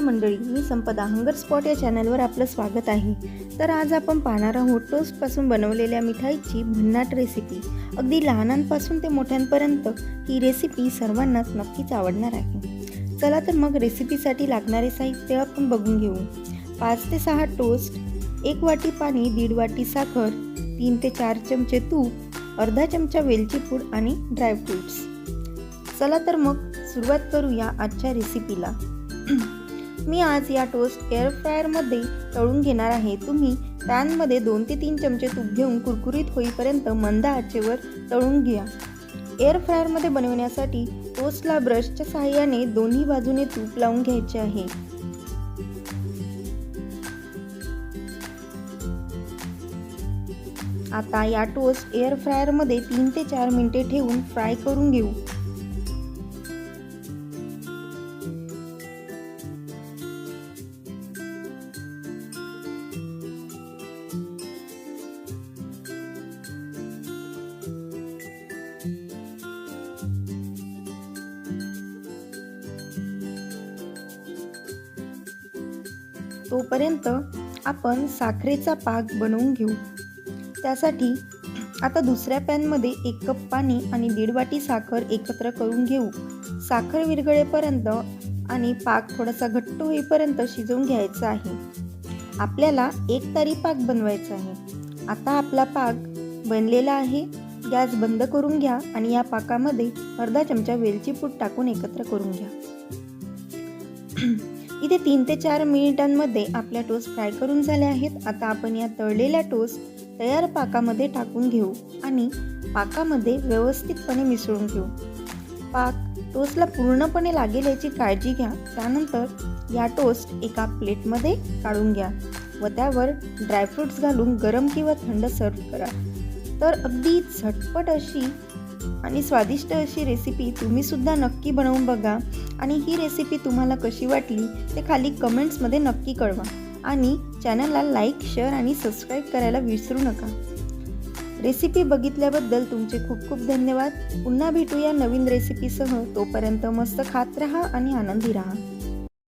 मंडळी मी संपदा. Hunger spot या चॅनलवर आपलं स्वागत आहे. तर आज आपण पाहणार आहोत टोस्टपासून बनवलेल्या मिठाईची भन्नाट रेसिपी अगदी लहानांपासून ते मोठ्यांपर्यंत ही रेसिपी सर्वांनाच नक्कीच आवडणार आहे. चला तर मग रेसिपीसाठी लागणारे साहित्य आपण बघून घेऊ. पाच ते सहा टोस्ट एक वाटी पाणी दीड वाटी साखर तीन ते चार चमचे तूप अर्धा चमचा वेलची पूड आणि ड्रायफ्रूट्स चला तर मग सुरुवात करूया आजच्या रेसिपीला मी आज या टोस्ट एअर फ्रायरमध्ये तळून घेणार आहे. तुम्ही पॅनमध्ये दोन ते तीन चमचे तूप घेऊन कुरकुरीत होईपर्यंत मंद आचेवर तळून घ्या. एअर फ्रायरमध्ये बनवण्यासाठी टोस्टला ब्रशच्या सहाय्याने दोन्ही बाजूने तूप लावून घ्यायचे आहे. आता या टोस्ट एअर फ्रायरमध्ये तीन ते चार मिनिटे ठेवून फ्राय करून घेऊ. तोपर्यंत आपण साखरेचा पाक बनवून घेऊ. त्यासाठी आता दुसऱ्या पॅनमध्ये एक कप पाणी आणि दीड वाटी साखर एकत्र करून घेऊ. साखर विरघळेपर्यंत आणि पाक थोडासा घट्ट होईपर्यंत शिजवून घ्यायचा आहे. आपल्याला एक तारी पाक बनवायचा आहे. आता आपला पाक बनलेला आहे. गॅस बंद करून घ्या आणि या पाकामध्ये अर्धा चमचा वेलची पूड टाकून एकत्र करून घ्या. इथे तीन ते चार मिनिटांमध्ये आपल्या टोस्ट फ्राय करून झाल्या आहेत. आता आपण या तळलेल्या टोस्ट तयार पाकामध्ये टाकून घेऊ आणि पाकामध्ये व्यवस्थितपणे मिसळून घेऊ. पाक टोस्टला पूर्णपणे लागेल याची काळजी घ्या. त्यानंतर या टोस्ट एका प्लेटमध्ये काढून घ्या व त्यावर ड्रायफ्रूट्स घालून गरम किंवा थंड सर्व करा. तर अगदी झटपट अशी आणि स्वादिष्ट अशी रेसिपी तुम्हीसुद्धा नक्की बनवून बघा. आणि ही रेसिपी तुम्हाला कशी वाटली ते खाली कमेंट्समध्ये नक्की कळवा. आणि चॅनलला लाईक शेअर आणि सबस्क्राईब करायला विसरू नका. रेसिपी बघितल्याबद्दल तुमचे खूप खूप धन्यवाद. पुन्हा भेटूया नवीन रेसिपीसह तोपर्यंत मस्त खात राहा आणि आनंदी राहा.